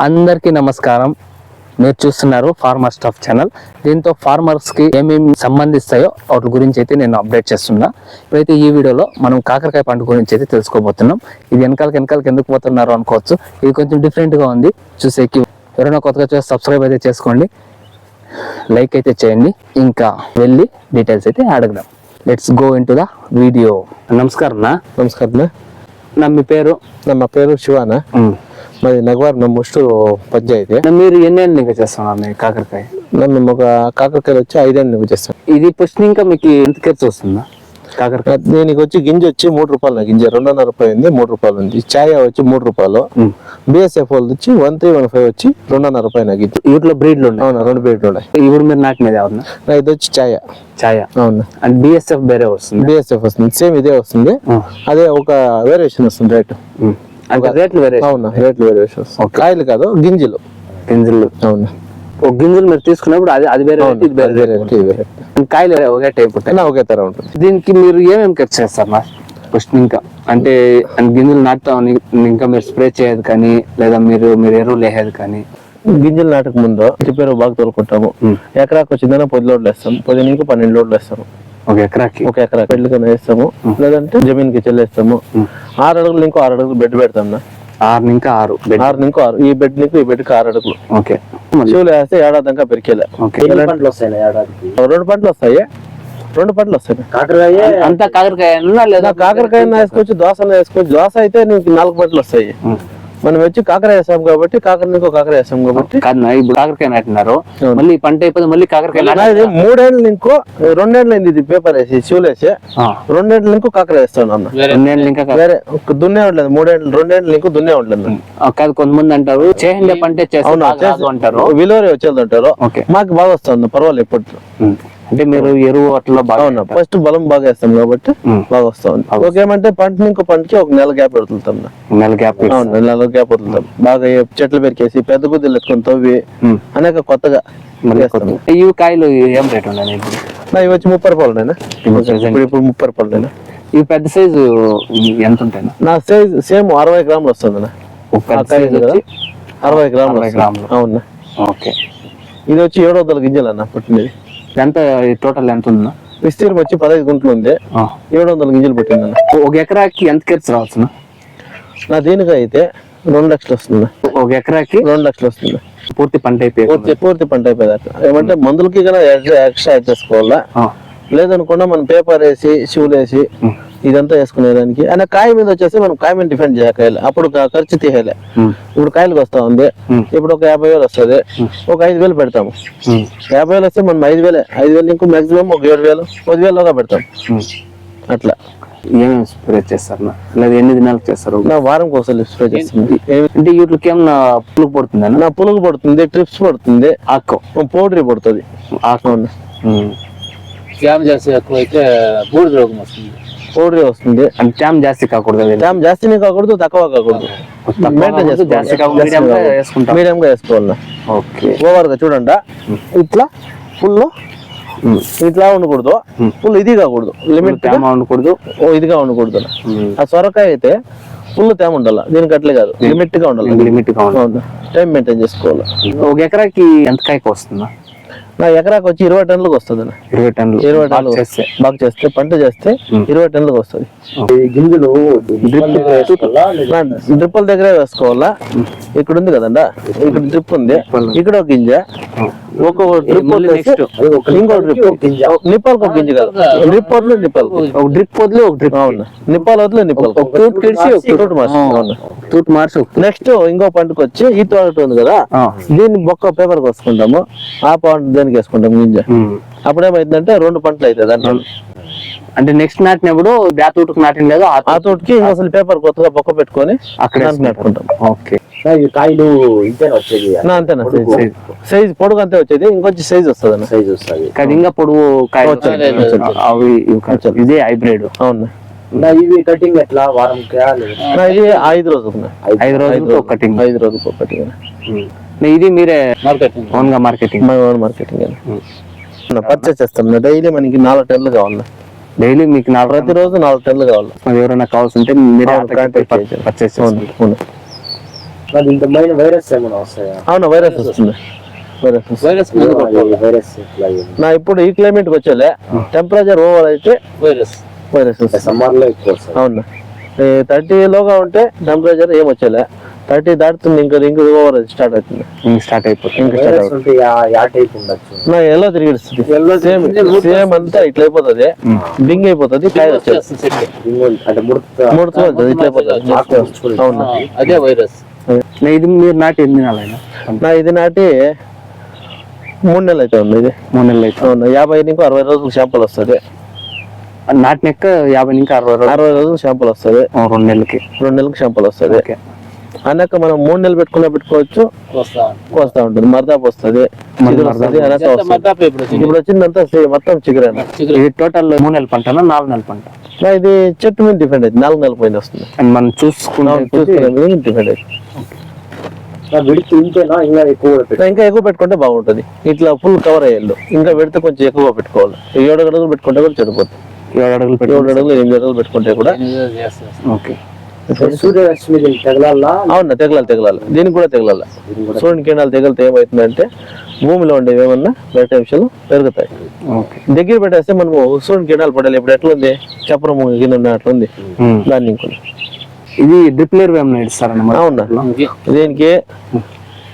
అందరికీ నమస్కారం. మీరు చూస్తున్నారు ఫార్మర్ స్టాఫ్ ఛానల్ దీంతో ఫార్మర్స్కి ఏమేమి సంబంధిస్తాయో వాటి గురించి అయితే నేను అప్డేట్ చేస్తున్నా. ఇప్పుడైతే ఈ వీడియోలో మనం కాకరకాయ పంట గురించి అయితే తెలుసుకోబోతున్నాం. ఇది వెనకాలకి వెనకాలకి ఎందుకు పోతున్నారు అనుకోవచ్చు. ఇది కొంచెం డిఫరెంట్గా ఉంది. చూసేకి ఎవరైనా కొత్తగా చూసి సబ్స్క్రైబ్ అయితే చేసుకోండి. లైక్ అయితే చేయండి. ఇంకా వెళ్ళి డీటెయిల్స్ అయితే అడగదాం. Let's go into the video నమస్కారం నమస్కారం నా మీ పేరు? నా పేరు శివానా మాది నగవారం నా ముష్టు పంచాయతీ మీరు ఎన్నేళ్ళు నిల్వ చేస్తున్నారు కాకరకాయ? మేము ఒక కాకరకాయలు వచ్చి ఐదేళ్ళు నిల్వ చేస్తాం ఇది ఫస్ట్ ఇంకా మీకు ఎంత ఖర్చు వస్తుందా? కాకరకాయ? దీనికి వచ్చి గింజ వచ్చి మూడు రూపాయలు గింజ. రెండున్నర రూపాయలు ఉంది మూడు రూపాయలు ఉంది. ఛాయ వచ్చి మూడు రూపాయలు. బిఎస్ఎఫ్ వాళ్ళు వచ్చి వన్ త్రీ వన్ ఫైవ్ వచ్చి రెండున్నర రూపాయలు గింజ. వీటిలో బ్రీడ్లు ఉన్నాయి. రెండు బ్రీడ్లు ఉన్నాయి. ఇప్పుడు మీరు నాటినది అవునా ఇది వచ్చి ఛాయ ఛాయ అవును. అండ్ బిఎస్ఎఫ్ వేరే వస్తుంది. బిఎస్ఎఫ్ వస్తుంది సేమ్ ఇదే వస్తుంది. అదే ఒక వేరియేషన్ వస్తుంది రైట్. అంటే రేట్లు అవునా? రేట్లు వేరియేషన్ కాయలు కాదు గింజలు. గింజలు. అవునా? ఒక గింజలు మీరు తీసుకున్నప్పుడు అది అది వేరే ఇది వేరే కాయలు ఒకే టైప్ ఉంటాయి. ఒకే తర ఉంటుంది. దీనికి మీరు ఏమేమి ఖర్చు చేస్తారు నా ఫస్ట్ ఇంకా. అంటే గింజలు నాటుతాం ఇంకా మీరు స్ప్రే చేయదు కానీ లేదా మీరు మీరు ఎరువులు వేసేది కానీ. గింజలు నాటక ముందు రిపేర్ బాగా తోలుకుంటాము. ఎకరాకు వచ్చిందన్న పది లోడ్లు వేస్తాం. పది నుంచి పన్నెండు లోడ్లు వేస్తాము. ఒక ఎకరాకి. ఒక ఎకరా పెళ్ళికన్నా వేస్తాము. లేదంటే జమీన్కి చెల్లేస్తాము ఆరు అడుగులు ఇంకో ఆరు అడుగులు బెడ్ పెడతాం. ఆరు ఇంకా ఆరు ఆరు ఇంకో ఆరు. ఈ బెడ్ నీకు ఈ బెడ్కి ఆరు అడుగులు. ఓకే. చెవులు వేస్తే ఏడాది దాకా పెరికేలే. ఓకే. రెండు పంటలు వస్తాయి? రెండు పంటలు వస్తాయి అంతా కాకరకాయ లేదా? నా కాకరకాయ వేసుకోవచ్చు దోస వేసుకోవచ్చు. దోస అయితే నీకు నాలుగు పంటలు వస్తాయి. మనం వచ్చి కాకర వేసాం కాబట్టి కాకర నీకు కాకర వేసాం కాబట్టి ఇప్పుడు కాకరకాయ నాటినారు. మళ్ళీ పంట అయిపోతే మళ్ళీ కాకరకాయ మూడేళ్ళు ఇంకో రెండేళ్ళు అయింది ఇది పేపర్ వేసి ఆ, రెండేళ్ళు ఇంకో కాకర వేస్తాను అన్న. రెండేళ్ళు ఇంకా. వేరే దున్నే ఉండలేదు. మూడేళ్ళు రెండేళ్ళు ఇంకో దున్నే ఉండలేదు. కాదు కొంతమంది అంటారు చేయండి పంట చేస్తే అవునా? బాగా రాదు అంటారు. విలువరే వచ్చేది అంటారు. మాకు బాగా వస్తుంది పర్వాలేదు ఎప్పుడు ఉం. అంటే మీరు ఎరువు అట్లా బాగా ఫస్ట్ బలం బాగా వేస్తాం కాబట్టి. బాగా వస్తుంది ఓకేమంటే పంట ఇంకో పంటకి ఒక నెల గ్యాప్ వదులుతాం. నెల గ్యాప్ అవును నెల గ్యాప్ వదులుతాం బాగా చెట్లు పెరికేసి పెద్ద గుద్దలు ఎత్తుకొని తవ్వి. అనేక కొత్తగా ఇవి కాయలు ఏం రేట్ ఉన్నాయి ఇవి వచ్చి ముప్పై రూపాయలు నేనా ఇప్పుడు ముప్పై రూపాయలు నేనా ఇవి పెద్ద సైజు ఎంత ఉంటాయి? నా సైజ్ సేమ్ అరవై గ్రాములు వస్తుంది అరవై గ్రాములు. గ్రాములు. అవునా? ఓకే. ఇది వచ్చి ఏడు వందల గింజలు అన్న పుట్టినది. ఎంత టోటల్ ఎంత ఉందా విస్తీర్ణం వచ్చి పదహైదు గుంటలు ఉంది. ఏడు వందల గింజలు పుట్టింది ఒక ఎకరాకి ఎంత ఖర్చు రావచ్చు నా దీనికి అయితే రెండు లక్షలు వస్తుంది. ఒక ఎకరాకి రెండు లక్షలు వస్తుంది. పూర్తి పంట అయిపోయి పూర్తి పూర్తి పంట అయిపోయేదాకా. ఏమంటే మందులకి కన్నా ఎక్స్ట్రా యాడ్ చేసుకోవాలా? లేదనుకున్నా మనం పేపర్ వేసి షూలు వేసి ఇదంతా వేసుకునేదానికి. అయినా కాయ మీద వచ్చేసి మనం కాయ మీద డిఫెండ్ చేయాలి అప్పుడు ఖర్చు తీయాలి. ఇప్పుడు కాయలకు వస్తా ఉంది. ఇప్పుడు ఒక యాభై వేలు వస్తుంది. ఒక ఐదు వేలు పెడతాము. యాభై వేలు వస్తే మనం ఐదు వేలే. ఐదు వేలు ఇంకో మాక్సిమం ఒక ఏడు వేలు పది వేలుగా పెడతాం. అట్లా. ఏమేమి స్ప్రే చేస్తారు? నా? లేదా ఎన్ని దినాలకు చేస్తారు? నా వారంకి ఒకసారి స్ప్రే చేస్తుంది అంటే వీటికి ఏమన్నా పులుగు పడుతుందా? నా పులుగు పడుతుంది ట్రిప్స్ పడుతుంది. ఆకు. పౌడరీ పడుతుంది. ఆకు. జామ్ జాస్తి ఎక్కువైతే బూడిద రోగం వస్తుంది. పౌడరీ వస్తుంది. అంటే ట్యామ్ జాస్తి కాకూడదు. డ్యామ్ జాస్తిని కాకూడదు తక్కువ కాకూడదు. మీడియం గా వేసుకోవాలి? ఓకే. ఓవర్గా చూడండి ఇట్లా ఫుల్ ఇట్లా ఉండకూడదు. ఫుల్ ఇది కాకూడదు లిమిట్ తేమ ఉండకూడదు. ఓ ఇదిగా ఉండకూడదు. ఆ సొరకాయ అయితే ఫుల్ తేమ ఉండాలి? దీనికి అట్లే కాదు. లిమిట్గా ఉండాలి? లిమిట్గా ఉండదు టైం మెయింటైన్ చేసుకోవాలి? ఒక ఎకరాకి ఎంత కాయకు వస్తుందా? నా ఎకరాకి వచ్చి ఇరవై టన్నులకు వస్తుంది. ఇరవై టన్నులు. ఇరవై టన్నులు. చేస్తే. బాగా చేస్తే పంట చేస్తే ఇరవై టన్నులకు వస్తుంది. గింజలు డ్రిప్పుల దగ్గరే వేసుకోవాలా? ఇక్కడ ఉంది కదండా? ఇక్కడ డ్రిప్ ఉంది. ఇక్కడ ఒక గింజ. ఒక్కొక్క డ్రిప్. ఇంకో డ్రిప్ నిప్పాలకు ఒక గింజ. కాదు. డ్రిప్ వదిలే నిప్పాలకు ఒక డ్రిప్ వదిలి ఒక డ్రిప్ అవును. నిప్పాలు వదిలే నిప్పాలు ఒక తూట్ కిడిచి ఒక తూటు మార్చి, అవును తూట్ మార్చి. ఒక నెక్స్ట్ ఇంకో పంటకు వచ్చి ఈ తోట ఉంది కదా. దీన్ని బొక్క పేపర్ వేసుకుంటాము ఆ పంట దేనికి వేసుకుంటాము గింజ? ఉమ్. అప్పుడేమైందంటే రెండు పంటలు అవుతాయి దాంట్లో. అంటే నెక్స్ట్ నాటినప్పుడు బ్యా తూటుకు నాటిన లేదు ఆ తోటకి అసలు పేపర్ కొత్తగా బొక్క పెట్టుకొని అక్కడ నాటుకుంటాం. ఓకే. కాయలు ఇంతేనా వచ్చేది? అంతేనా? సైజ్ సైజ్ పొడుగు అంతే వచ్చేది ఇంకొంచెం సైజ్ వస్తుంది అన్న సైజ్ వస్తుంది. కాదు ఇంకా పొడుగు కాయ వచ్చేది, అవి. ఇదే హైబ్రిడ్ అవును. నా ఇవి కటింగ్ ఎట్లా? వారం ఇది ఐదు రోజులు ఐదు కటింగ్ ఐదు రోజులకు ఒకటి ఇది మీరే మార్కెటింగ్ ఓన్గా మార్కెటింగ్ ఓన్ మార్కెటింగ్ పర్చేస్ చేస్తాం. డైలీ మనకి నాలుగు టన్నులు కావాలి డైలీ మీకు నాలుగు రోజులు ప్రతిరోజు నాలుగు టన్నులు కావాలి. ఎవరైనా కావాల్సి ఉంటే మీరే. పర్చేస్ అవును. మరి వైరస్ ఏమైనా వస్తాయా? అవును వైరస్ వస్తుంది. వైరస్. వైరస్ నా ఇప్పుడు ఈ క్లైమేట్ వచ్చేలే. టెంపరేచర్ ఓవర్ అయితే వైరస్. వైరస్ సమ్మర్లో ఎక్కువ అవును. థర్టీ లోగా ఉంటే టెంపరేచర్ ఏం వచ్చేలే. థర్టీ దాటుతుంది ఇంకా ఇంకా ఓవర్ స్టార్ట్ అవుతుంది. స్టార్ట్ అయిపోతుంది. ఇంకా స్టార్ట్ అవుతుంది. నా ఎలా తిరిగిస్తుంది. Yellow సేమ్ సేమ్ అంతా ఇట్లా అయిపోతుంది. బింగ్ అయిపోతుంది కాయ వచ్చేది ఇంకోటి అంటే ముడత ఇట్లా అయిపోతుంది. అవును. అదే వైరస్ ఇది మీరు నాటి ఎన్ని నెలలైనా నా ఇది నాటి మూడు నెలలు అయితే ఉంది ఇది. మూడు నెలలు అయితే. అవును యాభై నుంచి అరవై రోజులు షాంపుల్ వస్తుంది. నాటినక్క యాభై నుంచి అరవై రోజులు. అరవై రోజులు షాంపుల్ వస్తుంది. ఆ, రెండు నెలలకి. రెండు నెలలకు షాంపుల్ వస్తుంది. ఓకే అన్నాక మనం మూడు నెలలు పెట్టుకున్నా పెట్టుకోవచ్చు. వస్తా కోస్తా ఉంటుంది. మర్దాపు వస్తుంది. అనక ఇప్పుడు వచ్చింది? ఇప్పుడు వచ్చిందంతా మొత్తం చిగురేనా చిగురు. ఇది టోటల్ మూడు నెలల పంటనా నాలుగు నెలల పంట? ఇది చెట్టు మీద డిపెండ్ అవుతుంది నాలుగు నెలల పైన వస్తుంది. అండ్ మనం చూసుకుంటే నాలుగు చూసుకునే మీద డిపెండ్ ఇంతేనా? ఇంకా ఎక్కువ పెట్టుకుంటే బాగుంటుంది. ఇట్లా ఫుల్ కవర్ అయ్యాలి ఇంకా పెడితే కొంచెం ఎక్కువ పెట్టుకోవాలి. ఏడు అడుగులు పెట్టుకుంటే కూడా చెడిపోతుంది. ఏడు అడుగులు పెట్టి ఏడు అడుగులు ఎనిమిది అడుగులు పెట్టుకుంటే కూడా. ఓకే. సూర్యరశ్మి అవునా తెగలాలి తెగలాలి. దీనికి కూడా తెగలాలి. సూర్యుని కిరణాలు తెగిలితే ఏమవుతుందంటే భూమిలో ఉండేవి ఏమన్నా వైటమిషన్లు పెరుగుతాయి. ఓకే. దగ్గర పెట్టేస్తే మనము సూర్యుని కిరణాలు పడాలి. ఇప్పుడు ఎట్లుంది చప్పరము కింద ఉన్నట్లుంది దాన్ని ఇంకొని ఇది డ్రిప్ లేరు ఏమన్నా ఇస్తారన్న అవునా? దీనికి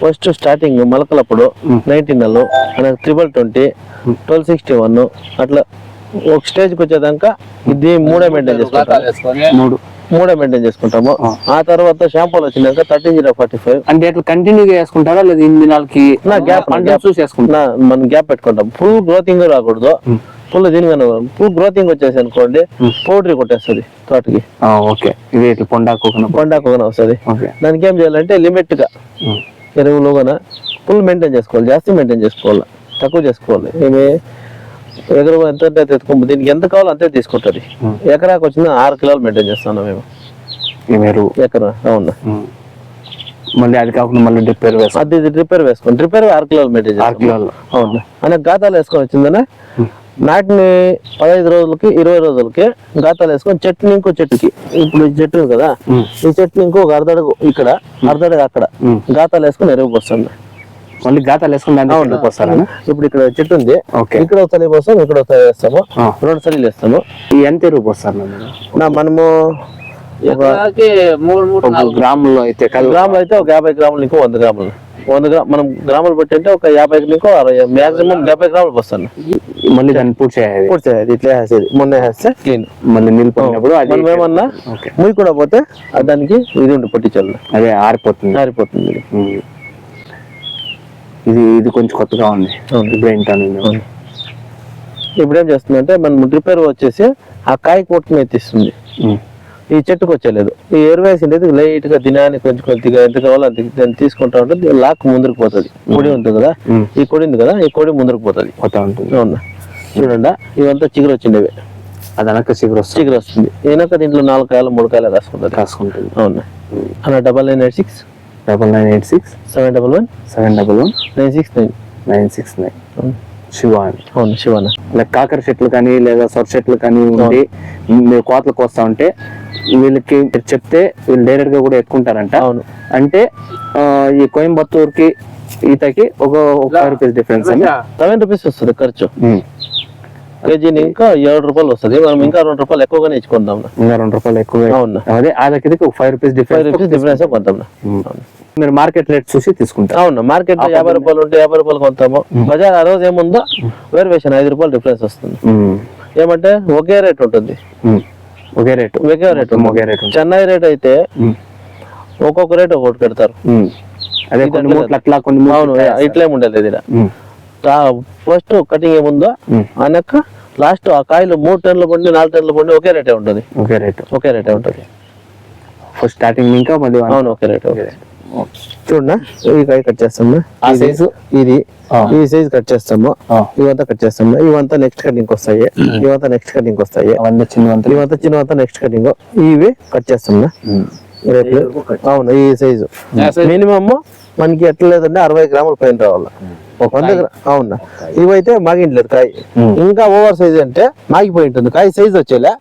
ఫస్ట్ స్టార్టింగ్ మొలకలప్పుడు నైన్టీన్ మనకు triple twenty twelve sixty one అట్లా ఒక స్టేజ్కి వచ్చేదాకా ఇది మూడే మెయింటైన్ చేసుకుంటాం గాతాలు వేసుకొని మూడు. మూడే మెయింటైన్ చేసుకుంటాము. ఆ. తర్వాత షాంపూలు వచ్చినాక థర్టీన్ జీరో ఫార్టీ ఫైవ్ అంటే అట్లా కంటిన్యూగా వేసుకుంటారా? లేదా ఇన్ని దినాలకి నా గ్యాప్ మనం గ్యాప్ పెట్టుకుంటాం. ఫుల్ గ్రోతింగ్ రాకూడదు. ఫుల్ దీనిగానే ఫుల్ గ్రోతింగ్ వచ్చేసి అనుకోండి పౌడరీ కొట్టేస్తుంది తోటకి. ఓకే. ఇది ఇట్లా పండాకు వస్తుంది. దానికి ఏం చేయాలంటే లిమిట్గా ఎరువులు ఫుల్ మెయింటైన్ చేసుకోవాలి. జాస్తి మెయింటైన్ చేసుకోవాలి. తక్కువ చేసుకోవాలి. ఏమి ఎదురు ఎంత అంటే ఎత్తుకో దీనికి ఎంత కావాలో అంతే తీసుకుంటుంది. ఎకరాకు వచ్చిన ఆరు కిలోలు మెయింటైన్ చేస్తాను మేము. మీరు? ఎకరా అవునా. మళ్ళీ అది కాకుండా మళ్ళీ డ్రిప్ లేరు వేస్తాం. అది రిపేర్ వేసుకోండి రిపేర్ ఆరు కిలోలు మెయింటైన్ ఆరు కిలోలు. అవును. అనే గాతాలు వేసుకొని వచ్చిందనే నాటిని పదహైదు రోజులకి ఇరవై రోజులకి గాతాలు వేసుకొని చెట్టుని ఇంకో చెట్టుకి ఇప్పుడు ఈ చెట్టు కదా ఈ చెట్టుని ఇంకో అర్ధడుగు ఇక్కడ అర్ధడుగు అక్కడ గాతాలు వేసుకొని ఎరువు పోస్తుంది మళ్ళీ గాతాలు వేసుకుని వస్తారనా? ఇప్పుడు ఇక్కడ చెట్టు ఉంది. ఓకే. ఇక్కడ ఒక తల్లి పోస్తాం ఇక్కడ ఒక తల్లి వేస్తాము. రెండు సలీలు వేస్తాము ఈ ఎంత ఎరువు పోస్తారు మీరు? నా మనము గ్రాములో అయితే గ్రాములు అయితే ఒక యాభై గ్రాములు ఇంకో వంద గ్రాములు. వంద గ్రామ్ మనం గ్రాములు పెట్టి అంటే ఒక యాభై ఇంకో అరవై మాక్సిమం డెబ్బై గ్రాములు పోస్తాను. మళ్ళీ దాన్ని పూర్తి చేయాలి. పూర్తి చేయాలి ఇట్లా వేసేది. మొన్న వేస్తే క్లీన్. మళ్ళీ మనం ఏమన్నా ముయ్యి కూడా పోతే దానికి ఇది ఉండి పట్టించాలి అదే ఆరిపోతుంది. ఆరిపోతుంది. ఇది. ఇది కొంచెం కొత్తగా ఉంది. ఏంటని అవును. ఇప్పుడు ఏం చేస్తుందంటే మనం రిపేర్ వచ్చేసి ఆ కాయ కొట్టుకుని ఎత్తిస్తుంది ఈ చెట్టుకు వచ్చేలేదు ఈ ఎరువేసిండేది లైట్గా దినానికి కొంచెం కొద్దిగా ఎంత కావాలో అంత దాన్ని తీసుకుంటా ఉంటుంది. లాక్ ముందుకు పోతుంది. కొడి ఉంటుంది కదా? ఈ కొడి ఉంది కదా? ఈ కొడి ముందుకు పోతుంది. కొత్త ఉంటుంది. అవునా? చూడండి ఇవంతా చిగురు వచ్చిండేవి. అది వెనక చిగురు వస్తుంది. చిగురు వస్తుంది. ఈయనక దీంట్లో నాలుగు కాయలు మూడు కాయలు రాసుకుంటుంది. కాసుకుంటుంది అవునా? అలా double nine eight six double nine eight six seven double one? Seven double one nine six nine. Nine six nine. Shiva అని అవును శివన్న లైక్ కాకర చెట్లు కానీ లేదా సొర చెట్లు కానీ ఉండి మీరు కోతలకు వస్తా ఉంటే వీళ్ళకి చెప్తే వీళ్ళు డైరెక్ట్గా కూడా ఎక్కుంటారంట. అవును. అంటే ఈ కోయంబత్తూరుకి ఈతకి ఒక ఫైవ్ రూపీస్ డిఫరెన్స్ అని సెవెన్ రూపీస్ వస్తుంది ఖర్చు. కేజీని ఇంకా ఏడు రూపాయలు వస్తుంది. మనం ఇంకా రెండు రూపాయలు ఎక్కువగానే ఇచ్చుకుందాం ఇంకా రెండు రూపాయలు ఎక్కువ. అవును? అదే ఆదకి ఒక five rupees five rupees difference కొంటాం మీరు మార్కెట్ రేట్ చూసి తీసుకుంటారు అవును? మార్కెట్లో యాభై రూపాయలు ఉంటే యాభై రూపాయలు కొంటాము. బజార్ ఆ రోజు ఏముందో వేరు వేసాను ఐదు రూపాయలు డిఫరెన్స్ వస్తుంది. ఏమంటే ఒకే రేట్ ఉంటుంది. ఒకే రేటు ఒకే రేట్ ఒకే రేట్ చెన్నై రేట్ అయితే. ఒక్కొక్క రేట్ ఒక్కొక్కటి పెడతారు. అదే కొన్ని అట్లా అవును ఇట్లా వేస్తారు. ఇట్లేం ఉండలేదు ఇది. ఫస్ట్ కటింగ్ ఏముందో. అనక లాస్ట్ ఆ కాయలు మూడు టన్నులు పండి నాలుగు టన్నులు పండి ఒకే రేటే ఉంటుంది. ఒకే రేటు. ఒకే రేటే ఉంటుంది. ఫస్ట్ స్టార్టింగ్ ఇంకా మళ్ళీ వన్- అవును ఒకే రేటే ఒకే రేటు. చూడనా? ఈ కాయ కట్ చేస్తాము? ఆ ఇది- సైజు? ఇది. ఈ సైజ్ కట్ చేస్తాము. ఇవంతా కట్ చేస్తాము? ఇవంతా నెక్స్ట్ కటింగ్ వస్తాయి. ఇవంతా నెక్స్ట్ కటింగ్ వస్తాయి. అవన్నీ చిన్నవంతా ఇవంతా చిన్నవంతా నెక్స్ట్ కటింగ్ ఇవి కట్ చేస్తాము? రేపు. అవును ఈ సైజు మినిమమ్ మనకి ఎట్లా లేదంటే అరవై గ్రాముల పైన రావాలి. వంద అవునా? ఇవైతే మాగింట్లేదు కాయ. ఇంకా ఓవర్ సైజ్ అంటే మాగిపోయి ఉంటుంది. కాయ సైజ్ వచ్చేలా.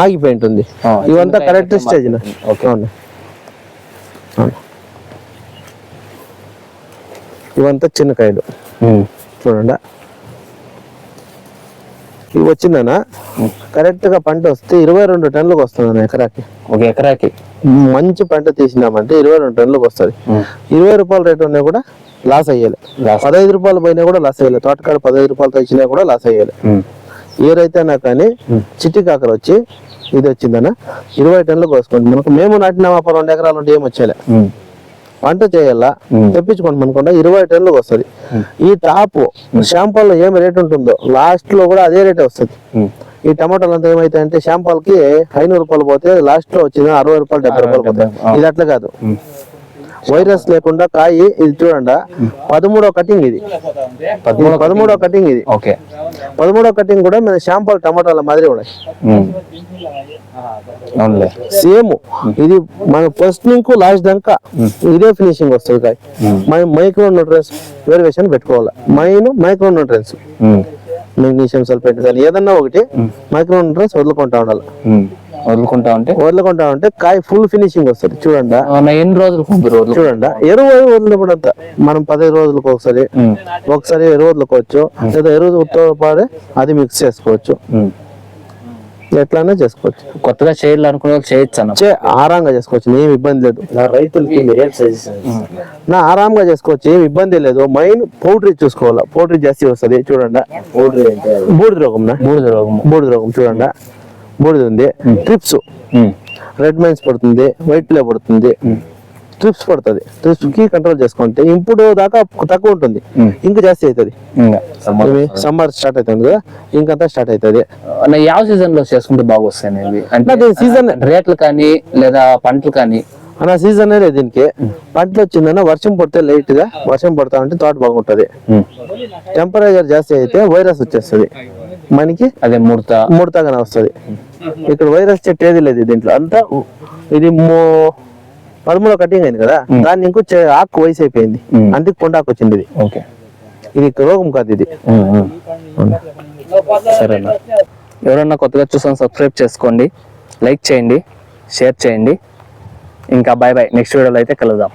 మాగిపోయి ఉంటుంది. ఇవంతా కరెక్ట్ స్టేజ్ అవును. ఇవంతా చిన్న కాయలు. చూడండి? ఇవి వచ్చిందనా? కరెక్ట్గా పంట వస్తే ఇరవై రెండు టన్నులకు వస్తుంది ఎకరాకి. ఒక ఎకరాకి. మంచి పంట తీసినామంటే ఇరవై రెండు టన్నులకు వస్తుంది. ఇరవై రూపాయల రేటు ఉన్నా కూడా లాస్ అయ్యాలి. పదహైదు రూపాయలు పోయినా కూడా లాస్ అయ్యాలి. తోటకాడ పదహైదు రూపాయలతో ఇచ్చినా కూడా లాస్ అయ్యాలి. ఉమ్. ఏ రైతైనా కానీ చిట్టి కాకర వచ్చి ఇది వచ్చిందనా ఇరవై టన్నులకు వస్తుంది మనకు మేము నాటినామా రెండు ఎకరాలు ఉంటే ఏం వచ్చేలే. ఉమ్. పంట చేయాలా? తెప్పించుకోండి అనుకుంటా ఇరవై టన్నులకు వస్తుంది. ఈ టాప్ షాంపాల్లో ఏం రేట్ ఉంటుందో లాస్ట్లో కూడా అదే రేటే వస్తుంది. ఈ టమాటాలు అంతా ఏమైతే అంటే షాంపాల్కి ఐనూరు రూపాయలు పోతే లాస్ట్లో వచ్చింది అరవై రూపాయలు డెబ్బై రూపాయలు పోతాయి. ఇది అట్లా కాదు. వైరస్ లేకుండా కాయి ఇది చూడండి. పదమూడో కటింగ్ ఇది. పదమూడో కటింగ్. ఇది. ఓకే. పదమూడో కటింగ్ కూడా మన షాంపాల్ టమాటాల మాదిరి ఉన్నాయి. అవునులే. సేమ్. ఇది మన ఫస్ట్ నుంచి లాస్ట్ దాకా. ఇదే ఫినిషింగ్ వస్తుంది కాయ మన మైక్రో న్యూట్రియన్స్ వేరియేషన్ పెట్టుకోవాలి. Main micro nutrients um. Magnesium sulphate ఏదన్నా ఒకటి మైక్రో న్యూట్రియన్స్ వదులుకుంటా ఉండాలి. వదులుకుంటా ఉంటే వదులుకుంటా ఉంటే కాయ ఫుల్ ఫినిషింగ్ వస్తుంది. చూడండి? ఎన్ని రోజులు చూడండి? ఎరువు వదిలినప్పుడు అంతా మనం పదిహేను రోజులకు ఒకసారి. ఒకసారి ఎరువు వదులుకోవచ్చు. లేదా ఎరువుతో పాడే అది మిక్స్ చేసుకోవచ్చు. ఎట్లైనా చేసుకోవచ్చు. కొత్తగా చేయాలనుకునే వాళ్ళు చేయొచ్చు ఆరాంగా చేసుకోవచ్చు. ఏం ఇబ్బంది లేదు. నా రైతులకి నా ఆరాంగా చేసుకోవచ్చు. ఏం ఇబ్బంది లేదు. మైన్ పౌడరీ చూసుకోవాలా. పౌడరీ జాస్తి వస్తుంది. చూడండి? పౌడర్ అంటే బూడిద రోగం నా? బూడిద రోగము. బూడిద రోగం చూడండి? బూడిద ఉంది ట్రిప్స్. రెడ్ మైన్స్ పడుతుంది వైట్ ప్లే పడుతుంది. ట్రిప్స్ పడుతుంది. ట్రిప్స్కి కంట్రోల్ చేసుకుంటే ఇప్పుడు దాకా తక్కువ ఉంటుంది. ఇంకా జాస్తి అవుతుంది. సమ్మర్ స్టార్ట్ అవుతుంది కదా ఇంకంతా స్టార్ట్ అవుతుంది. ಯಾವ సీజన్లో చేసుకుంటే బాగా వస్తాయి అంటే సీజన్ రేట్లు కానీ లేదా పంటలు కానీ? అన్న సీజన్ లేదు దీనికి. పంటలు వచ్చిందన్న వర్షం పడితే లైట్గా వర్షం పడతా ఉంటే తోట బాగుంటది. టెంపరేచర్ జాస్తి అయితే వైరస్ వచ్చేస్తుంది. మనకి అదే ముడత. ముడతగానే వస్తుంది. ఇక్కడ వైరస్ చెట్టు ఏది లేదు దీంట్లో. అంతా ఇది పదమూడో కటింగ్ అయింది కదా? దాన్ని ఇంకో ఆకు వయసు అయిపోయింది. అంటే కొండాకు వచ్చింది ఇది. ఓకే. ఇది రోగం కాదు ఇది. సరేనా. ఎవరన్నా కొత్తగా చూసాను సబ్స్క్రైబ్ చేసుకోండి. లైక్ చేయండి షేర్ చేయండి. ఇంకా బాయ్ బాయ్ నెక్స్ట్ వీడియోలో అయితే కలుద్దాం.